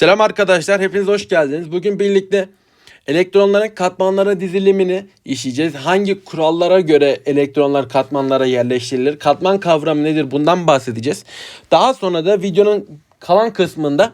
Selam arkadaşlar, hepiniz hoş geldiniz. Bugün birlikte elektronların katmanlara dizilimini işleyeceğiz. Hangi kurallara göre elektronlar katmanlara yerleştirilir? Katman kavramı nedir? Bundan bahsedeceğiz. Daha sonra da videonun kalan kısmında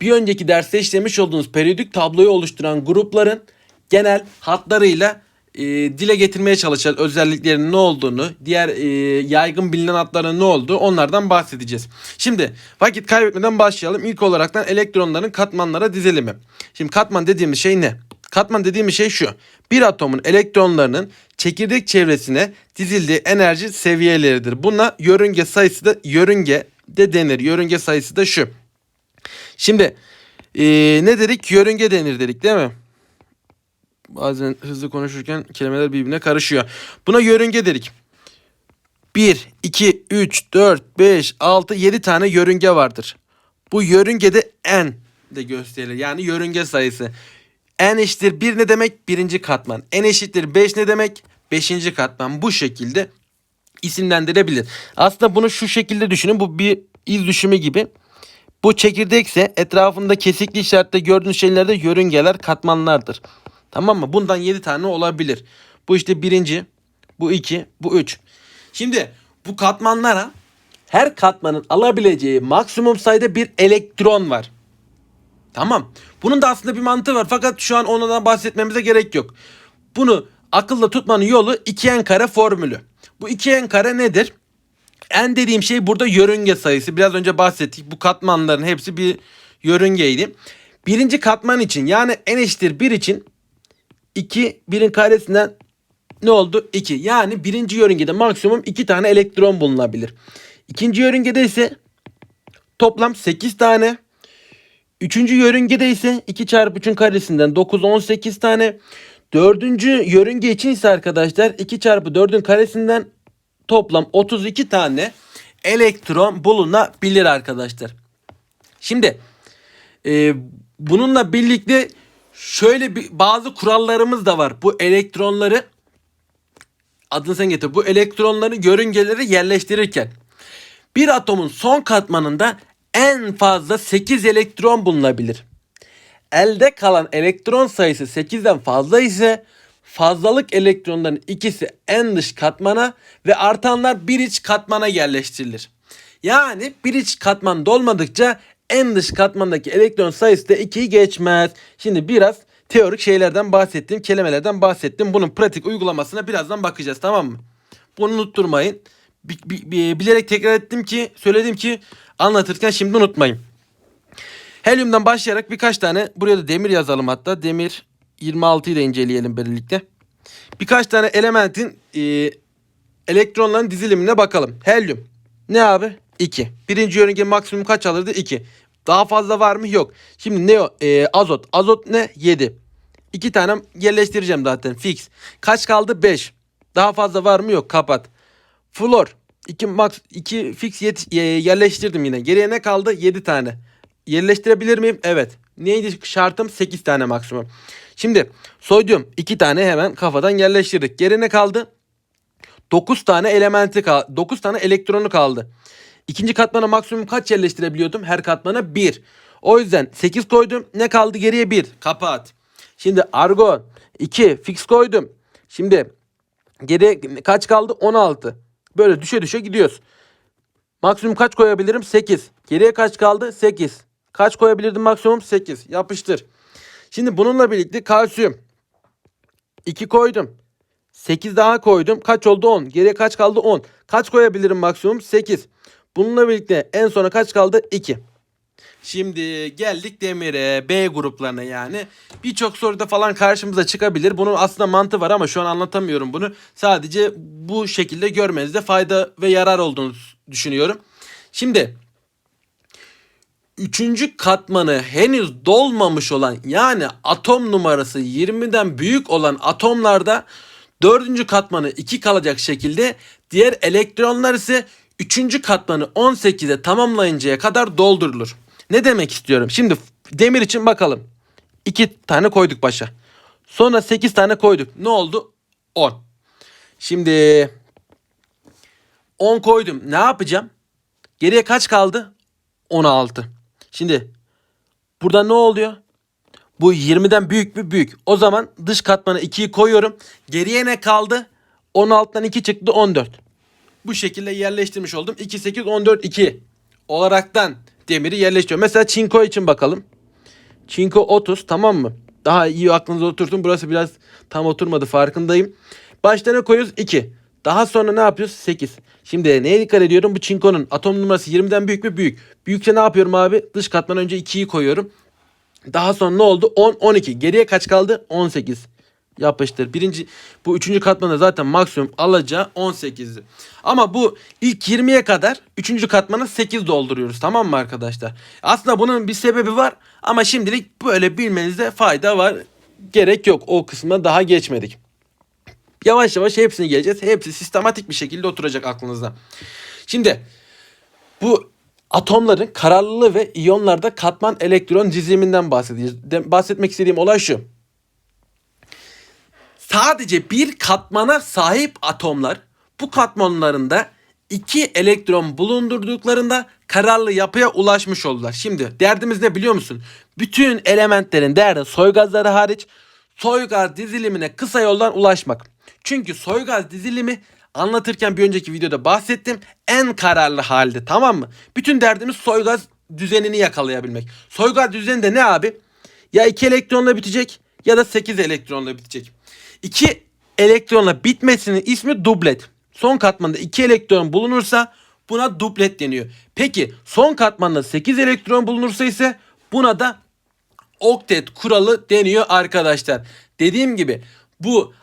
bir önceki derste işlemiş olduğunuz periyodik tabloyu oluşturan grupların genel hatlarıyla e, dile getirmeye çalışacağız. Özelliklerinin ne olduğunu, diğer e, yaygın bilinen hatların ne olduğu onlardan bahsedeceğiz. Şimdi vakit kaybetmeden başlayalım. İlk olaraktan elektronların katmanlara dizilimi. Şimdi katman dediğimiz şey ne? Katman dediğimiz şey şu. Bir atomun elektronlarının çekirdek çevresine dizildiği enerji seviyeleridir. Buna yörünge sayısı da yörünge de denir. Yörünge sayısı da şu. Şimdi eee, ne dedik? Yörünge denir dedik değil mi? Bazen hızlı konuşurken kelimeler birbirine karışıyor. Buna yörünge dedik. 1, 2, 3, 4, 5, 6, 7 tane yörünge vardır. Bu yörüngede n de gösterilir. Yani yörünge sayısı. n eşittir 1 ne demek? Birinci katman. n eşittir 5 ne demek? Beşinci katman. Bu şekilde isimlendirebilir. Aslında bunu şu şekilde düşünün. Bu bir iz düşümü gibi. Bu çekirdekse etrafında kesikli işaretle gördüğünüz şeylerde yörüngeler katmanlardır. Tamam mı? Bundan 7 tane olabilir. Bu işte birinci, bu iki, bu üç. Şimdi bu katmanlara her katmanın alabileceği maksimum sayıda bir elektron var. Tamam. Bunun da aslında bir mantığı var fakat şu an ondan bahsetmemize gerek yok. Bunu akılda tutmanın yolu 2n kare formülü. Bu 2n kare nedir? n dediğim şey burada yörünge sayısı. Biraz önce bahsettik. Bu katmanların hepsi bir yörüngeydi. Birinci katman için yani n eşittir 1 için 2 birin karesinden ne oldu? 2. Yani birinci yörüngede maksimum 2 tane elektron bulunabilir. İkinci yörüngede ise toplam 8 tane. Üçüncü yörüngede ise 2 çarpı 3'ün karesinden 9 18 tane. Dördüncü yörünge için ise arkadaşlar 2 çarpı 4'ün karesinden toplam 32 tane elektron bulunabilir arkadaşlar. Şimdi e, bununla birlikte şöyle bir bazı kurallarımız da var. Bu elektronları adını sen getir. Bu elektronları yörüngeleri yerleştirirken bir atomun son katmanında en fazla 8 elektron bulunabilir. Elde kalan elektron sayısı 8'den fazla ise fazlalık elektronların ikisi en dış katmana ve artanlar bir iç katmana yerleştirilir. Yani bir iç katman dolmadıkça en dış katmandaki elektron sayısı da 2'yi geçmez. Şimdi biraz teorik şeylerden bahsettim, kelimelerden bahsettim. Bunun pratik uygulamasına birazdan bakacağız tamam mı? Bunu unutturmayın. Bi- bi- bi- bilerek tekrar ettim ki, söyledim ki anlatırken şimdi unutmayın. Helyumdan başlayarak birkaç tane buraya da demir yazalım hatta. Demir 26'yı da inceleyelim birlikte. Birkaç tane elementin e, elektronların dizilimine bakalım. Helyum ne abi? 2. Birinci yörünge maksimum kaç alırdı? 2. Daha fazla var mı? Yok. Şimdi ne? E, azot. Azot ne? 7. 2 tane yerleştireceğim zaten fix. Kaç kaldı? 5. Daha fazla var mı? Yok. Kapat. Flor. 2 max 2 fix yet, e, yerleştirdim yine. Geriye ne kaldı? 7 tane. Yerleştirebilir miyim? Evet. Neydi şartım? 8 tane maksimum. Şimdi sodyum 2 tane hemen kafadan yerleştirdik. Geriye ne kaldı? 9 tane elementi kaldı. 9 tane elektronu kaldı. İkinci katmana maksimum kaç yerleştirebiliyordum? Her katmana 1. O yüzden 8 koydum. Ne kaldı geriye 1. Kapat. Şimdi argon 2 fix koydum. Şimdi geriye kaç kaldı? 16. Böyle düşe düşe gidiyoruz. Maksimum kaç koyabilirim? 8. Geriye kaç kaldı? 8. Kaç koyabilirdim maksimum? 8. Yapıştır. Şimdi bununla birlikte kalsiyum. 2 koydum. 8 daha koydum. Kaç oldu? 10. Geriye kaç kaldı? 10. Kaç koyabilirim maksimum? 8. Bununla birlikte en sona kaç kaldı? 2. Şimdi geldik demire B gruplarına yani. Birçok soruda falan karşımıza çıkabilir. Bunun aslında mantığı var ama şu an anlatamıyorum bunu. Sadece bu şekilde görmenizde fayda ve yarar olduğunu düşünüyorum. Şimdi üçüncü katmanı henüz dolmamış olan yani atom numarası 20'den büyük olan atomlarda dördüncü katmanı 2 kalacak şekilde diğer elektronlar ise üçüncü katmanı 18'e tamamlayıncaya kadar doldurulur. Ne demek istiyorum? Şimdi demir için bakalım. 2 tane koyduk başa. Sonra 8 tane koyduk. Ne oldu? 10. Şimdi 10 koydum. Ne yapacağım? Geriye kaç kaldı? 16. Şimdi Burada ne oluyor? Bu 20'den büyük mü? Büyük. O zaman dış katmana 2'yi koyuyorum. Geriye ne kaldı? 16'dan 2 çıktı 14. Bu şekilde yerleştirmiş oldum. 2, 8, 14, 2 olaraktan demiri yerleştiriyorum. Mesela çinko için bakalım. Çinko 30 tamam mı? Daha iyi aklınıza otursun. Burası biraz tam oturmadı farkındayım. Başta ne koyuyoruz? 2. Daha sonra ne yapıyoruz? 8. Şimdi neye dikkat ediyorum? Bu çinkonun atom numarası 20'den büyük mü? Büyük. Büyükse ne yapıyorum abi? Dış katman önce 2'yi koyuyorum. Daha sonra ne oldu? 10, 12. Geriye kaç kaldı? 18. Yapıştır. Birinci, bu üçüncü katmanda zaten maksimum alacağı 18'di. Ama bu ilk 20'ye kadar üçüncü katmana 8 dolduruyoruz. Tamam mı arkadaşlar? Aslında bunun bir sebebi var. Ama şimdilik böyle bilmenizde fayda var. Gerek yok. O kısmına daha geçmedik. Yavaş yavaş hepsini geleceğiz. Hepsi sistematik bir şekilde oturacak aklınızda. Şimdi bu atomların kararlılığı ve iyonlarda katman elektron diziliminden bahsedeceğiz. De- bahsetmek istediğim olay şu. Sadece bir katmana sahip atomlar bu katmanlarında iki elektron bulundurduklarında kararlı yapıya ulaşmış oldular. Şimdi derdimiz ne biliyor musun? Bütün elementlerin derdi soygazları hariç soygaz dizilimine kısa yoldan ulaşmak. Çünkü soygaz dizilimi anlatırken bir önceki videoda bahsettim. En kararlı halde tamam mı? Bütün derdimiz soygaz düzenini yakalayabilmek. Soygaz düzeni de ne abi? Ya 2 elektronla bitecek ya da 8 elektronla bitecek. 2 elektronla bitmesinin ismi dublet. Son katmanda 2 elektron bulunursa buna duplet deniyor. Peki son katmanda 8 elektron bulunursa ise buna da oktet kuralı deniyor arkadaşlar. Dediğim gibi bu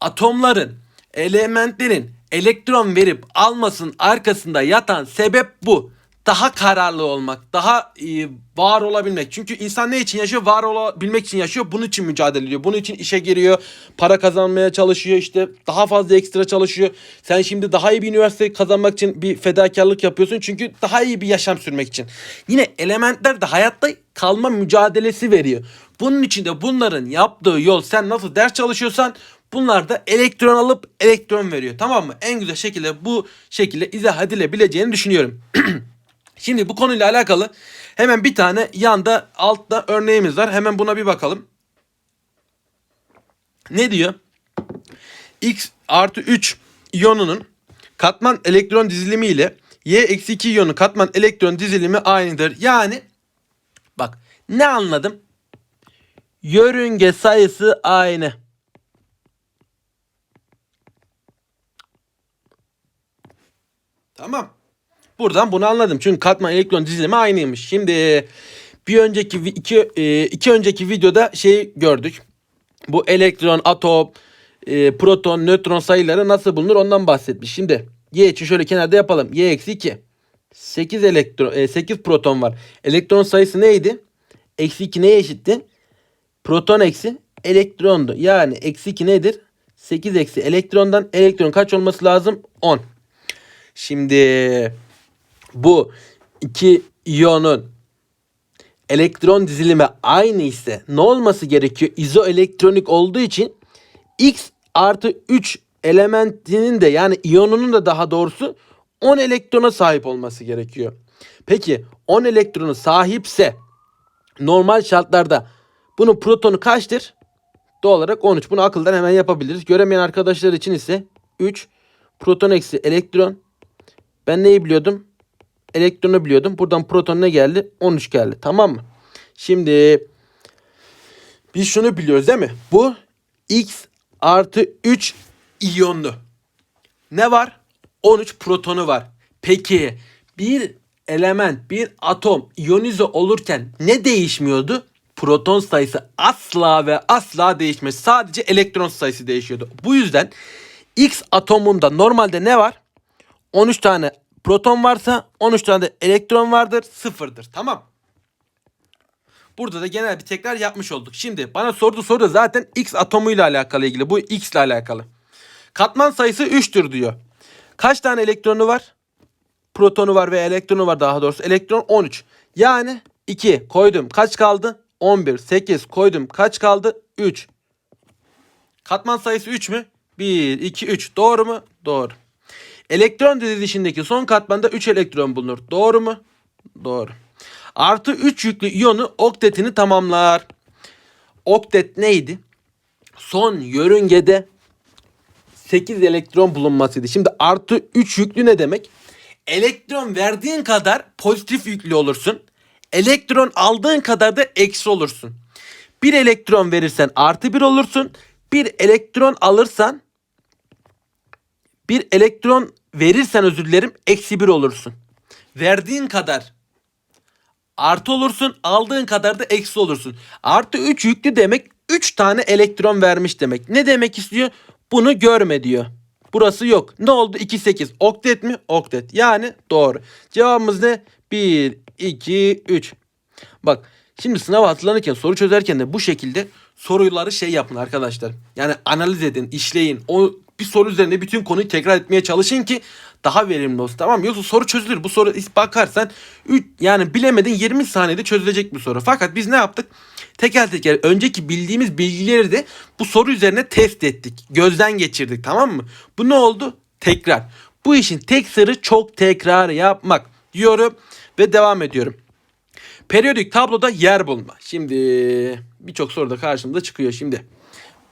atomların, elementlerin elektron verip almasının arkasında yatan sebep bu. Daha kararlı olmak, daha e, var olabilmek. Çünkü insan ne için yaşıyor? Var olabilmek için yaşıyor. Bunun için mücadele ediyor. Bunun için işe giriyor. Para kazanmaya çalışıyor. işte daha fazla ekstra çalışıyor. Sen şimdi daha iyi bir üniversite kazanmak için bir fedakarlık yapıyorsun. Çünkü daha iyi bir yaşam sürmek için. Yine elementler de hayatta kalma mücadelesi veriyor. Bunun için de bunların yaptığı yol sen nasıl ders çalışıyorsan Bunlar da elektron alıp elektron veriyor. Tamam mı? En güzel şekilde bu şekilde izah edilebileceğini düşünüyorum. Şimdi bu konuyla alakalı hemen bir tane yanda altta örneğimiz var. Hemen buna bir bakalım. Ne diyor? X artı 3 iyonunun katman elektron dizilimi ile Y eksi 2 iyonun katman elektron dizilimi aynıdır. Yani bak ne anladım? Yörünge sayısı aynı. Tamam. Buradan bunu anladım. Çünkü katman elektron dizilimi aynıymış. Şimdi bir önceki iki, e, iki önceki videoda şey gördük. Bu elektron, atom, e, proton, nötron sayıları nasıl bulunur ondan bahsetmiş. Şimdi y için şöyle kenarda yapalım. y eksi 2. 8 elektron, e, 8 proton var. Elektron sayısı neydi? Eksi 2 neye eşitti? Proton eksi elektrondu. Yani eksi 2 nedir? 8 eksi elektrondan elektron kaç olması lazım? 10. Şimdi bu iki iyonun elektron dizilimi aynı ise ne olması gerekiyor? İzoelektronik olduğu için X artı 3 elementinin de yani iyonunun da daha doğrusu 10 elektrona sahip olması gerekiyor. Peki 10 elektronu sahipse normal şartlarda bunun protonu kaçtır? Doğal olarak 13. Bunu akıldan hemen yapabiliriz. Göremeyen arkadaşlar için ise 3 proton eksi elektron. Ben neyi biliyordum? Elektronu biliyordum. Buradan proton ne geldi? 13 geldi. Tamam mı? Şimdi biz şunu biliyoruz değil mi? Bu X artı 3 iyonlu. Ne var? 13 protonu var. Peki bir element, bir atom iyonize olurken ne değişmiyordu? Proton sayısı asla ve asla değişmez. Sadece elektron sayısı değişiyordu. Bu yüzden X atomunda normalde ne var? 13 tane proton varsa 13 tane de elektron vardır. Sıfırdır. Tamam. Burada da genel bir tekrar yapmış olduk. Şimdi bana sorduğu soru zaten X atomuyla alakalı ilgili. Bu X ile alakalı. Katman sayısı 3'tür diyor. Kaç tane elektronu var? Protonu var ve elektronu var daha doğrusu. Elektron 13. Yani 2 koydum. Kaç kaldı? 11. 8 koydum. Kaç kaldı? 3. Katman sayısı 3 mü? 1, 2, 3. Doğru mu? Doğru. Elektron dizilişindeki son katmanda 3 elektron bulunur. Doğru mu? Doğru. Artı 3 yüklü iyonu oktetini tamamlar. Oktet neydi? Son yörüngede 8 elektron bulunmasıydı. Şimdi artı 3 yüklü ne demek? Elektron verdiğin kadar pozitif yüklü olursun. Elektron aldığın kadar da eksi olursun. Bir elektron verirsen artı bir olursun. Bir elektron alırsan bir elektron verirsen özür dilerim eksi bir olursun. Verdiğin kadar artı olursun aldığın kadar da eksi olursun. Artı 3 yüklü demek 3 tane elektron vermiş demek. Ne demek istiyor? Bunu görme diyor. Burası yok. Ne oldu? 2 8. Oktet mi? Oktet. Yani doğru. Cevabımız ne? 1 2 3. Bak şimdi sınav hazırlanırken soru çözerken de bu şekilde soruları şey yapın arkadaşlar. Yani analiz edin, işleyin. O bir soru üzerine bütün konuyu tekrar etmeye çalışın ki daha verimli olsun tamam mı? Yoksa soru çözülür. Bu soru bakarsan üç, yani bilemedin 20 saniyede çözülecek bir soru. Fakat biz ne yaptık? Teker teker önceki bildiğimiz bilgileri de bu soru üzerine test ettik. Gözden geçirdik tamam mı? Bu ne oldu? Tekrar. Bu işin tek sırrı çok tekrar yapmak diyorum ve devam ediyorum. Periyodik tabloda yer bulma. Şimdi birçok soruda karşımıza çıkıyor şimdi.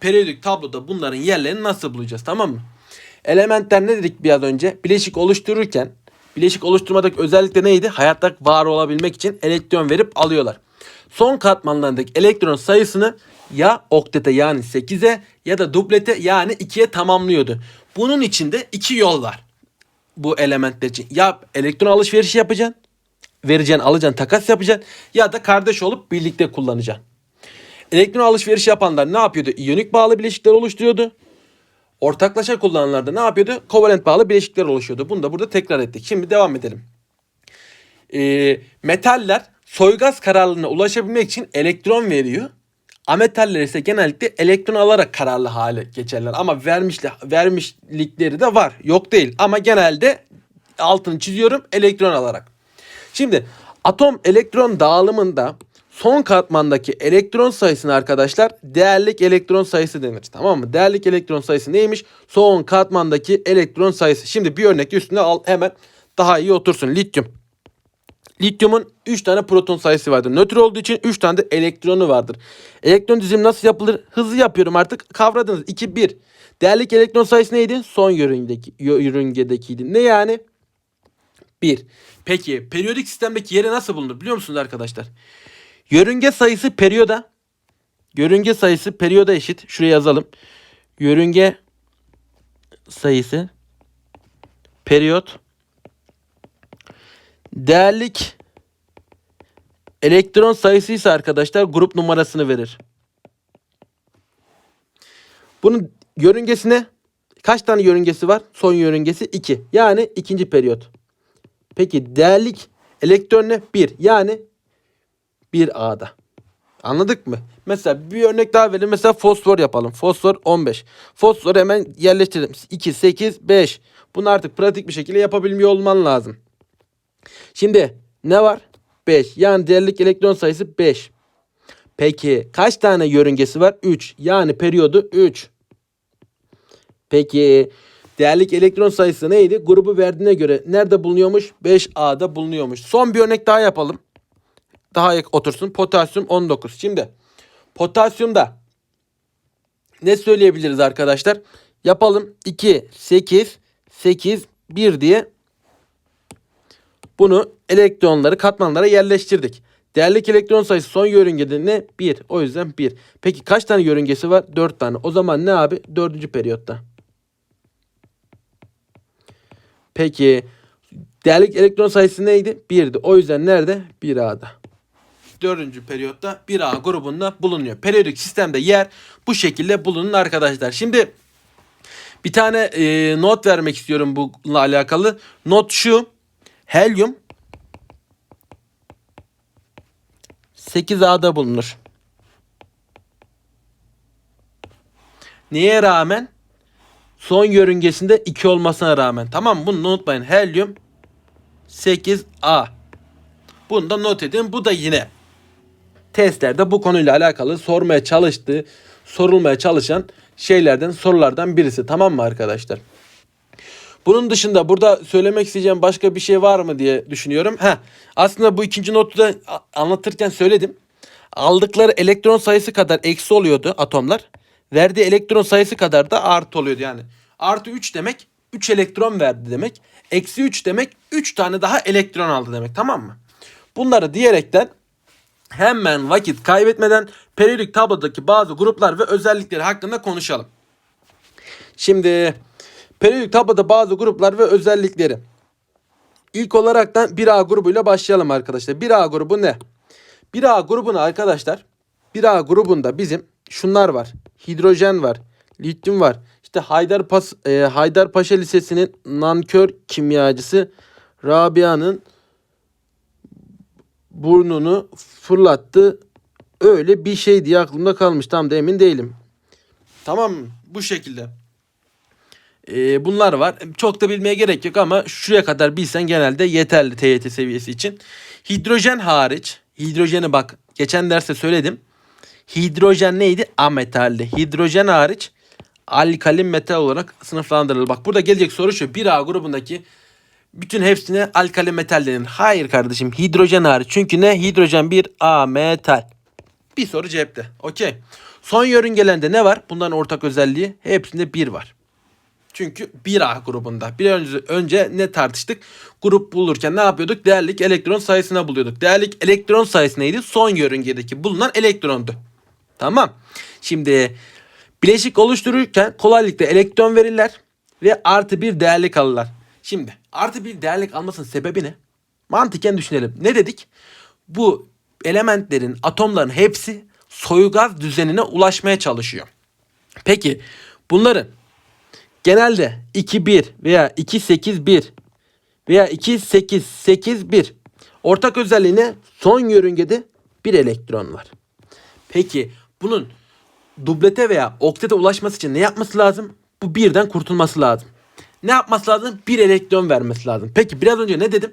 Periyodik tabloda bunların yerlerini nasıl bulacağız tamam mı? Elementler ne dedik biraz önce? Bileşik oluştururken bileşik oluşturmadaki özellikle neydi? Hayatta var olabilmek için elektron verip alıyorlar. Son katmanlarındaki elektron sayısını ya oktete yani 8'e ya da duplete yani 2'ye tamamlıyordu. Bunun içinde iki yol var bu elementler için. Ya elektron alışverişi yapacaksın vereceksin, alacaksın, takas yapacaksın ya da kardeş olup birlikte kullanacaksın. Elektron alışveriş yapanlar ne yapıyordu? İyonik bağlı bileşikler oluşturuyordu. Ortaklaşa kullananlar da ne yapıyordu? Kovalent bağlı bileşikler oluşuyordu. Bunu da burada tekrar ettik. Şimdi devam edelim. Ee, metaller soygaz kararlılığına ulaşabilmek için elektron veriyor. Ametaller ise genellikle elektron alarak kararlı hale geçerler. Ama vermişli, vermişlikleri de var. Yok değil. Ama genelde altını çiziyorum elektron alarak. Şimdi atom elektron dağılımında son katmandaki elektron sayısını arkadaşlar değerlik elektron sayısı denir. Tamam mı? Değerlik elektron sayısı neymiş? Son katmandaki elektron sayısı. Şimdi bir örnek üstüne al hemen daha iyi otursun. Lityum. Lityumun 3 tane proton sayısı vardır. Nötr olduğu için 3 tane de elektronu vardır. Elektron dizimi nasıl yapılır? Hızlı yapıyorum artık. Kavradınız. 2 1. Değerlik elektron sayısı neydi? Son yörüngedeki yörüngedekiydi. Ne yani? 1. Peki periyodik sistemdeki yeri nasıl bulunur biliyor musunuz arkadaşlar? Yörünge sayısı periyoda yörünge sayısı periyoda eşit. Şuraya yazalım. Yörünge sayısı periyot değerlik elektron sayısı ise arkadaşlar grup numarasını verir. Bunun yörüngesine kaç tane yörüngesi var? Son yörüngesi 2. Yani ikinci periyot. Peki değerlik elektron ne? 1. Yani 1A'da. Anladık mı? Mesela bir örnek daha verelim. Mesela fosfor yapalım. Fosfor 15. Fosfor hemen yerleştirelim. 2, 8, 5. Bunu artık pratik bir şekilde yapabilmiyor olman lazım. Şimdi ne var? 5. Yani değerlik elektron sayısı 5. Peki kaç tane yörüngesi var? 3. Yani periyodu 3. Peki değerlik elektron sayısı neydi? Grubu verdiğine göre nerede bulunuyormuş? 5A'da bulunuyormuş. Son bir örnek daha yapalım. Daha otursun. Potasyum 19. Şimdi potasyumda ne söyleyebiliriz arkadaşlar? Yapalım. 2, 8, 8, 1 diye bunu elektronları katmanlara yerleştirdik. Değerlik elektron sayısı son yörüngede ne? 1. O yüzden 1. Peki kaç tane yörüngesi var? 4 tane. O zaman ne abi? 4. periyotta. Peki değerlik elektron sayısı neydi? 1'di. O yüzden nerede? 1A'da. Dördüncü periyotta 1A grubunda bulunuyor. Periyodik sistemde yer bu şekilde bulunun arkadaşlar. Şimdi bir tane e, not vermek istiyorum bununla alakalı. Not şu. Helyum 8A'da bulunur. Neye rağmen? Son yörüngesinde 2 olmasına rağmen. Tamam mı? Bunu unutmayın. Helyum 8A. Bunu da not edin. Bu da yine testlerde bu konuyla alakalı sormaya çalıştığı, sorulmaya çalışan şeylerden, sorulardan birisi. Tamam mı arkadaşlar? Bunun dışında burada söylemek isteyeceğim başka bir şey var mı diye düşünüyorum. Ha, aslında bu ikinci notu da anlatırken söyledim. Aldıkları elektron sayısı kadar eksi oluyordu atomlar. Verdiği elektron sayısı kadar da artı oluyordu yani. Artı 3 demek 3 elektron verdi demek. Eksi 3 demek 3 tane daha elektron aldı demek tamam mı? Bunları diyerekten hemen vakit kaybetmeden periyodik tablodaki bazı gruplar ve özellikleri hakkında konuşalım. Şimdi periyodik tabloda bazı gruplar ve özellikleri. İlk olaraktan 1A grubuyla başlayalım arkadaşlar. 1A grubu ne? 1A grubuna arkadaşlar 1A grubunda bizim şunlar var. Hidrojen var. Lityum var. İşte Haydarpas e, Haydarpaşa Lisesi'nin nankör kimyacısı Rabia'nın burnunu fırlattı. Öyle bir şey diye aklımda kalmış. Tam da emin değilim. Tamam mı? Bu şekilde. Ee, bunlar var. Çok da bilmeye gerek yok ama şuraya kadar bilsen genelde yeterli TYT seviyesi için. Hidrojen hariç. Hidrojeni bak geçen derste söyledim. Hidrojen neydi? Ametalli. Hidrojen hariç alkali metal olarak sınıflandırılır. Bak burada gelecek soru şu. 1A grubundaki bütün hepsine alkali metal denir. Hayır kardeşim hidrojen hariç. Çünkü ne? Hidrojen bir A metal. Bir soru cepte. Okey. Son yörüngelerde ne var? Bunların ortak özelliği hepsinde 1 var. Çünkü 1A grubunda. Bir önce, önce ne tartıştık? Grup bulurken ne yapıyorduk? Değerlik elektron sayısına buluyorduk. Değerlik elektron sayısı neydi? Son yörüngedeki bulunan elektrondu. Tamam. Şimdi bileşik oluştururken kolaylıkla elektron verirler ve artı bir değerlik alırlar. Şimdi artı bir değerlik almasının sebebi ne? Mantıken düşünelim. Ne dedik? Bu elementlerin, atomların hepsi soygaz düzenine ulaşmaya çalışıyor. Peki bunların genelde 2-1 veya 2-8-1 veya 2-8-8-1 ortak özelliği ne? Son yörüngede bir elektron var. Peki bunun dublete veya oktete ulaşması için ne yapması lazım? Bu birden kurtulması lazım. Ne yapması lazım? Bir elektron vermesi lazım. Peki biraz önce ne dedim?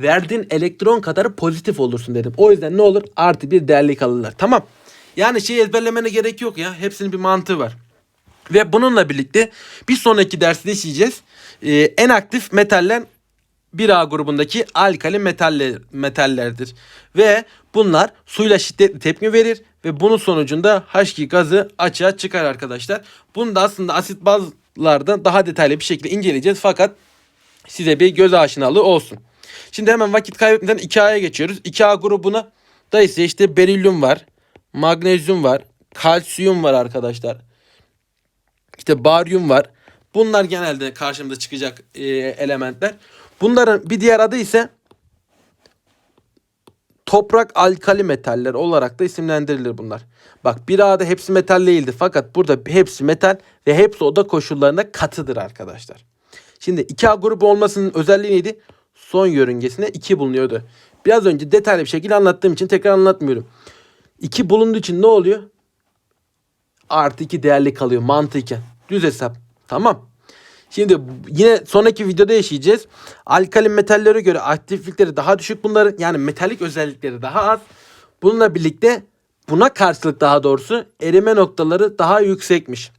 Verdiğin elektron kadar pozitif olursun dedim. O yüzden ne olur? Artı bir değerlik alırlar. Tamam. Yani şeyi ezberlemene gerek yok ya. Hepsinin bir mantığı var. Ve bununla birlikte bir sonraki derste işleyeceğiz. Ee, en aktif metaller 1A grubundaki alkali metaller, metallerdir. Ve bunlar suyla şiddetli tepki verir ve bunun sonucunda H2 gazı açığa çıkar arkadaşlar. Bunu da aslında asit bazlarda daha detaylı bir şekilde inceleyeceğiz fakat size bir göz aşinalığı olsun. Şimdi hemen vakit kaybetmeden 2A'ya geçiyoruz. 2A grubuna da ise işte berilyum var, magnezyum var, kalsiyum var arkadaşlar. İşte baryum var. Bunlar genelde karşımıza çıkacak e, elementler. Bunların bir diğer adı ise toprak alkali metaller olarak da isimlendirilir bunlar. Bak bir A'da hepsi metal değildir fakat burada hepsi metal ve hepsi oda koşullarında katıdır arkadaşlar. Şimdi 2A grubu olmasının özelliği neydi? Son yörüngesine 2 bulunuyordu. Biraz önce detaylı bir şekilde anlattığım için tekrar anlatmıyorum. 2 bulunduğu için ne oluyor? Artı 2 değerli kalıyor mantıken. Düz hesap. Tamam. Şimdi yine sonraki videoda yaşayacağız. Alkali metallere göre aktiflikleri daha düşük bunların. Yani metalik özellikleri daha az. Bununla birlikte buna karşılık daha doğrusu erime noktaları daha yüksekmiş.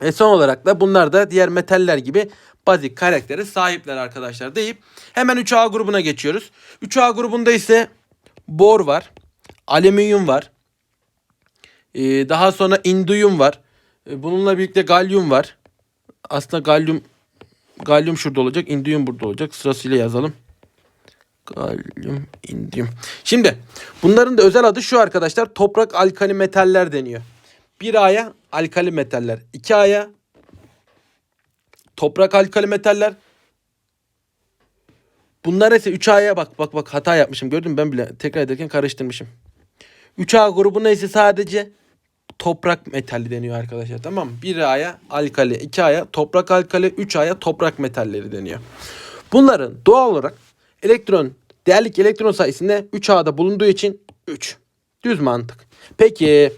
Ve son olarak da bunlar da diğer metaller gibi bazik karaktere sahipler arkadaşlar deyip hemen 3A grubuna geçiyoruz. 3A grubunda ise bor var, alüminyum var, daha sonra indiyum var. Bununla birlikte galyum var. Aslında galyum galyum şurada olacak, indiyum burada olacak. Sırasıyla yazalım. Galyum, indiyum. Şimdi bunların da özel adı şu arkadaşlar. Toprak alkali metaller deniyor. 1A'ya alkali metaller. 2A'ya toprak alkali metaller. Bunlar ise 3A'ya bak bak bak hata yapmışım. Gördün mü ben bile tekrar ederken karıştırmışım. 3A grubuna ise sadece toprak metali deniyor arkadaşlar tamam mı? 1A'ya alkali, 2A'ya toprak alkali, 3A'ya toprak metalleri deniyor. Bunların doğal olarak elektron, değerlik elektron sayısında 3A'da bulunduğu için 3. Düz mantık. Peki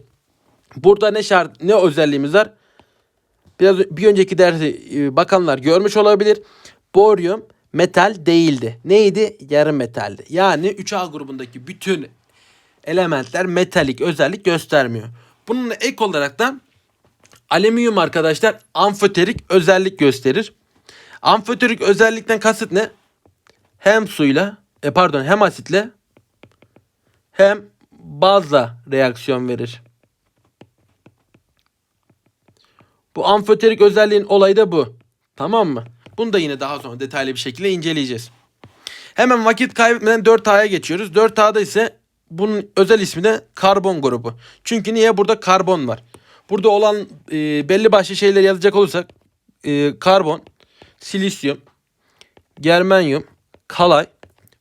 burada ne şart, ne özelliğimiz var? Biraz bir önceki dersi e, bakanlar görmüş olabilir. Boryum metal değildi. Neydi? Yarı metaldi. Yani 3A grubundaki bütün elementler metalik özellik göstermiyor. Bununla ek olarak da alüminyum arkadaşlar amfoterik özellik gösterir. Amfotörük özellikten kasıt ne? Hem suyla, e pardon hem asitle hem bazla reaksiyon verir. Bu amfotörük özelliğin olayı da bu. Tamam mı? Bunu da yine daha sonra detaylı bir şekilde inceleyeceğiz. Hemen vakit kaybetmeden 4A'ya geçiyoruz. 4A'da ise bunun özel ismi de karbon grubu. Çünkü niye? Burada karbon var. Burada olan e, belli başlı şeyleri yazacak olursak e, karbon, silisyum, germanyum, kalay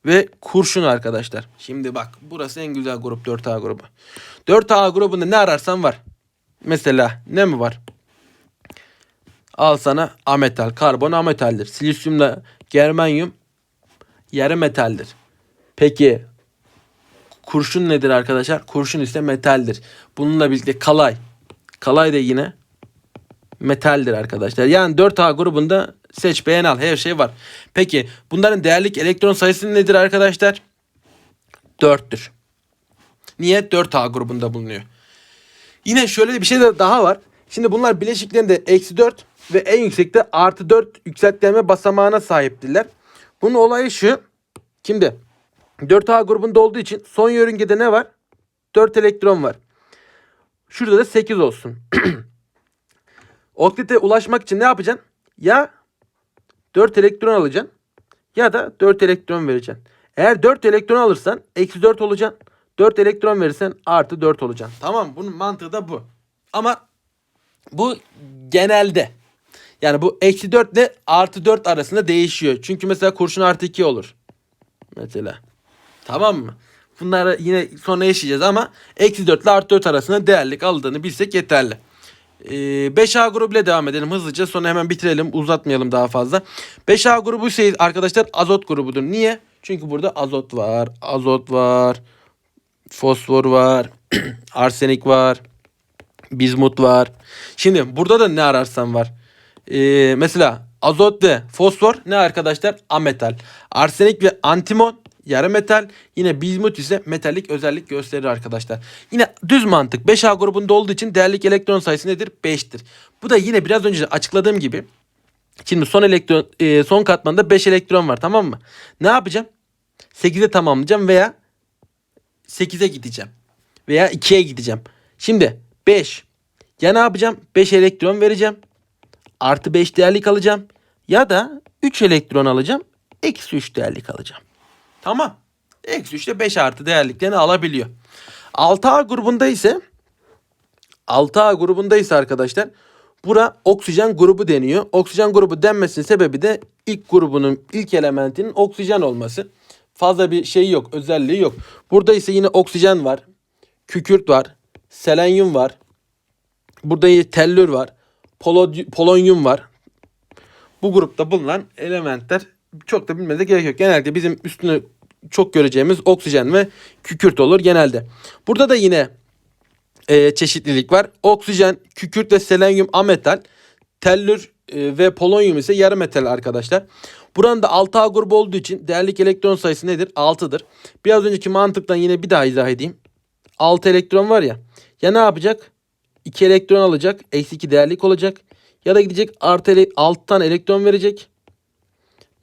ve kurşun arkadaşlar. Şimdi bak burası en güzel grup 4A grubu. 4A grubunda ne ararsan var. Mesela ne mi var? Al sana ametal. Karbon ametaldir. Silisyumla germanyum yarı metaldir. Peki kurşun nedir arkadaşlar? Kurşun ise metaldir. Bununla birlikte kalay. Kalay da yine metaldir arkadaşlar. Yani 4A grubunda seç beğen al her şey var. Peki bunların değerlik elektron sayısı nedir arkadaşlar? 4'tür. Niye? 4A grubunda bulunuyor. Yine şöyle bir şey de daha var. Şimdi bunlar bileşiklerinde eksi 4 ve en yüksekte artı 4 yükseltgelme basamağına sahiptiler. Bunun olayı şu. Şimdi 4A grubunda olduğu için son yörüngede ne var? 4 elektron var. Şurada da 8 olsun. Oktete ulaşmak için ne yapacaksın? Ya 4 elektron alacaksın ya da 4 elektron vereceksin. Eğer 4 elektron alırsan eksi 4 olacaksın. 4 elektron verirsen artı 4 olacaksın. Tamam bunun mantığı da bu. Ama bu genelde. Yani bu eksi 4 ile artı 4 arasında değişiyor. Çünkü mesela kurşun artı 2 olur. Mesela. Tamam mı? Bunları yine sonra yaşayacağız ama eksi 4 ile artı 4 arasında değerlik aldığını bilsek yeterli. Ee, 5A grubuyla devam edelim hızlıca. Sonra hemen bitirelim. Uzatmayalım daha fazla. 5A grubu ise arkadaşlar azot grubudur. Niye? Çünkü burada azot var. Azot var. Fosfor var. arsenik var. Bizmut var. Şimdi burada da ne ararsan var. Ee, mesela azot ve fosfor ne arkadaşlar? Ametal. Arsenik ve antimon yarı metal. Yine bizmut ise metalik özellik gösterir arkadaşlar. Yine düz mantık 5A grubunda olduğu için değerlik elektron sayısı nedir? 5'tir. Bu da yine biraz önce açıkladığım gibi Şimdi son elektron e, son katmanda 5 elektron var tamam mı? Ne yapacağım? 8'e tamamlayacağım veya 8'e gideceğim. Veya 2'ye gideceğim. Şimdi 5. Ya ne yapacağım? 5 elektron vereceğim. Artı 5 değerlik alacağım. Ya da 3 elektron alacağım. Eksi 3 değerlik alacağım. Tamam. Eksi 3 ile 5 artı değerliklerini alabiliyor. 6A grubunda ise 6A grubunda ise arkadaşlar bura oksijen grubu deniyor. Oksijen grubu denmesinin sebebi de ilk grubunun ilk elementinin oksijen olması. Fazla bir şey yok, özelliği yok. Burada ise yine oksijen var, kükürt var, selenyum var. Burada yine tellür var, polo- polonyum var. Bu grupta bulunan elementler çok da bilmenize gerek yok. Genelde bizim üstüne çok göreceğimiz oksijen ve kükürt olur genelde. Burada da yine e, çeşitlilik var. Oksijen, kükürt ve selenyum ametal, tellür e, ve polonyum ise yarı metal arkadaşlar. Buranın da 6A grubu olduğu için değerlik elektron sayısı nedir? 6'dır. Biraz önceki mantıktan yine bir daha izah edeyim. 6 elektron var ya. Ya ne yapacak? 2 elektron alacak. Eksi 2 değerlik olacak. Ya da gidecek artı ele, 6 tane elektron verecek.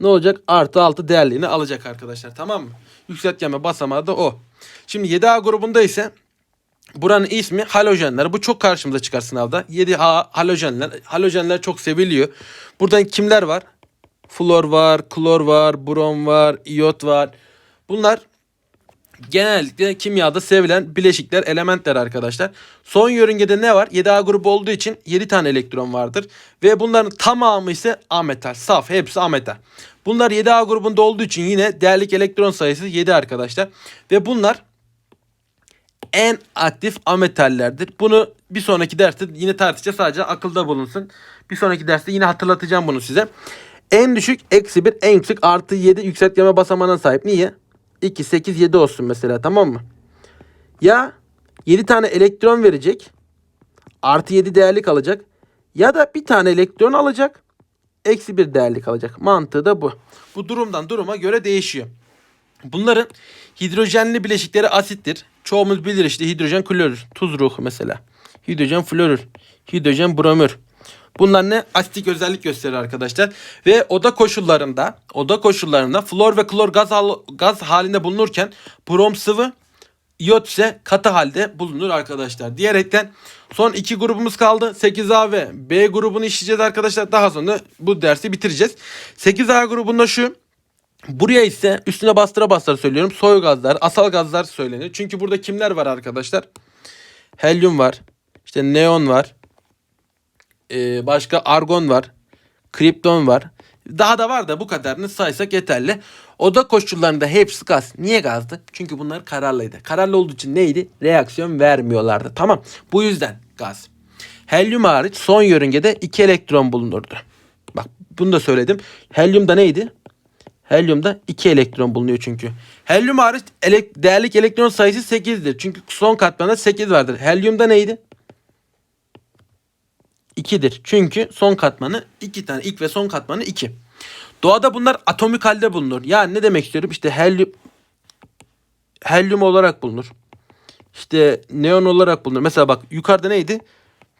Ne olacak? Artı 6 değerliğini alacak arkadaşlar. Tamam mı? Yükseltgenme basamağı da o. Şimdi 7A grubunda ise Buranın ismi halojenler. Bu çok karşımıza çıkar sınavda. 7A halojenler. Halojenler çok seviliyor. Buradan kimler var? Flor var, klor var, brom var, iyot var. Bunlar genellikle kimyada sevilen bileşikler, elementler arkadaşlar. Son yörüngede ne var? 7A grubu olduğu için 7 tane elektron vardır. Ve bunların tamamı ise ametal. Saf, hepsi ametal. Bunlar 7A grubunda olduğu için yine değerlik elektron sayısı 7 arkadaşlar. Ve bunlar en aktif ametallerdir. Bunu bir sonraki derste yine tartışacağız. Sadece akılda bulunsun. Bir sonraki derste yine hatırlatacağım bunu size. En düşük eksi 1, en yüksek artı 7 yükseltgeme basamağına sahip. Niye? 2, 8, 7 olsun mesela tamam mı? Ya 7 tane elektron verecek. Artı 7 değerlik alacak. Ya da bir tane elektron alacak. Eksi 1 değerlik alacak. Mantığı da bu. Bu durumdan duruma göre değişiyor. Bunların hidrojenli bileşikleri asittir. Çoğumuz bilir işte hidrojen klorür. Tuz ruhu mesela. Hidrojen florür. Hidrojen bromür. Bunlar ne? Asitik özellik gösterir arkadaşlar. Ve oda koşullarında, oda koşullarında flor ve klor gaz, hal- gaz halinde bulunurken brom sıvı, iot ise katı halde bulunur arkadaşlar. Diyerekten son iki grubumuz kaldı. 8A ve B grubunu işleyeceğiz arkadaşlar. Daha sonra bu dersi bitireceğiz. 8A grubunda şu. Buraya ise üstüne bastıra bastıra söylüyorum. Soy gazlar, asal gazlar söylenir. Çünkü burada kimler var arkadaşlar? Helyum var. İşte neon var. Ee, başka argon var. Kripton var. Daha da var da bu kadarını saysak yeterli. Oda koşullarında hepsi gaz. Niye gazdı? Çünkü bunlar kararlıydı. Kararlı olduğu için neydi? Reaksiyon vermiyorlardı. Tamam. Bu yüzden gaz. Helyum hariç son yörüngede iki elektron bulunurdu. Bak bunu da söyledim. Helyumda neydi? Helyumda 2 elektron bulunuyor çünkü. Helyum hariç elek değerlik elektron sayısı 8'dir. Çünkü son katmanda 8 vardır. Helyumda neydi? 2'dir. Çünkü son katmanı 2 tane. ilk ve son katmanı 2. Doğada bunlar atomik halde bulunur. Yani ne demek istiyorum? İşte helyum helyum olarak bulunur. İşte neon olarak bulunur. Mesela bak yukarıda neydi?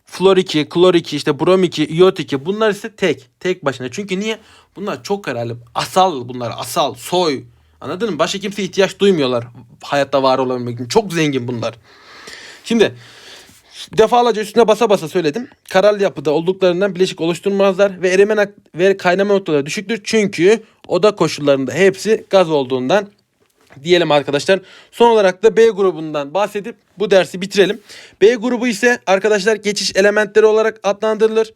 Flor 2, klor 2, işte brom 2, iot 2 bunlar ise tek. Tek başına. Çünkü niye? Bunlar çok kararlı. Asal bunlar. Asal, soy. Anladın mı? Başka kimseye ihtiyaç duymuyorlar. Hayatta var olabilmek için. Çok zengin bunlar. Şimdi defalarca üstüne basa basa söyledim. Kararlı yapıda olduklarından bileşik oluşturmazlar ve erime ve kaynama noktaları düşüktür. Çünkü oda koşullarında hepsi gaz olduğundan diyelim arkadaşlar. Son olarak da B grubundan bahsedip bu dersi bitirelim. B grubu ise arkadaşlar geçiş elementleri olarak adlandırılır.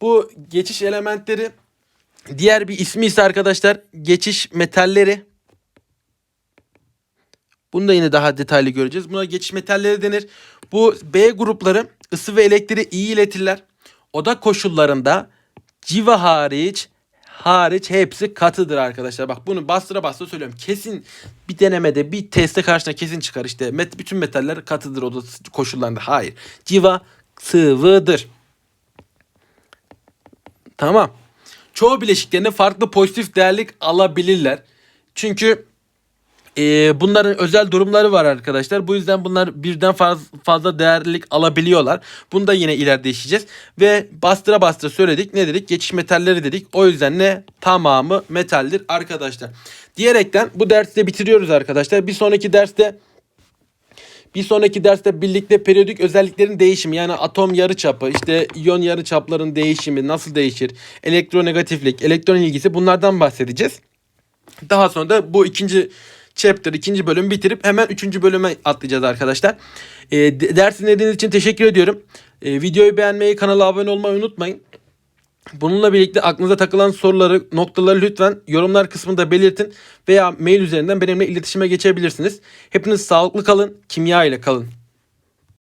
Bu geçiş elementleri diğer bir ismi ise arkadaşlar geçiş metalleri. Bunu da yine daha detaylı göreceğiz. Buna geçiş metalleri denir. Bu B grupları ısı ve elektriği iyi iletirler. Oda koşullarında civa hariç hariç hepsi katıdır arkadaşlar. Bak bunu bastıra bastıra söylüyorum. Kesin bir denemede bir teste karşına kesin çıkar işte. Met, bütün metaller katıdır oda koşullarında. Hayır. Civa sıvıdır. Tamam. Çoğu bileşiklerinde farklı pozitif değerlik alabilirler. Çünkü e, bunların özel durumları var arkadaşlar. Bu yüzden bunlar birden fazla, fazla değerlilik alabiliyorlar. Bunu da yine ileride işleyeceğiz. Ve bastıra bastıra söyledik. Ne dedik? Geçiş metalleri dedik. O yüzden ne? Tamamı metaldir arkadaşlar. Diyerekten bu dersi de bitiriyoruz arkadaşlar. Bir sonraki derste bir sonraki derste birlikte periyodik özelliklerin değişimi yani atom yarıçapı, işte iyon yarıçapların değişimi nasıl değişir, elektronegatiflik, elektron ilgisi bunlardan bahsedeceğiz. Daha sonra da bu ikinci chapter, ikinci bölümü bitirip hemen üçüncü bölüme atlayacağız arkadaşlar. E, de- dersi dinlediğiniz için teşekkür ediyorum. E, videoyu beğenmeyi, kanala abone olmayı unutmayın. Bununla birlikte aklınıza takılan soruları, noktaları lütfen yorumlar kısmında belirtin veya mail üzerinden benimle iletişime geçebilirsiniz. Hepiniz sağlıklı kalın, kimya ile kalın.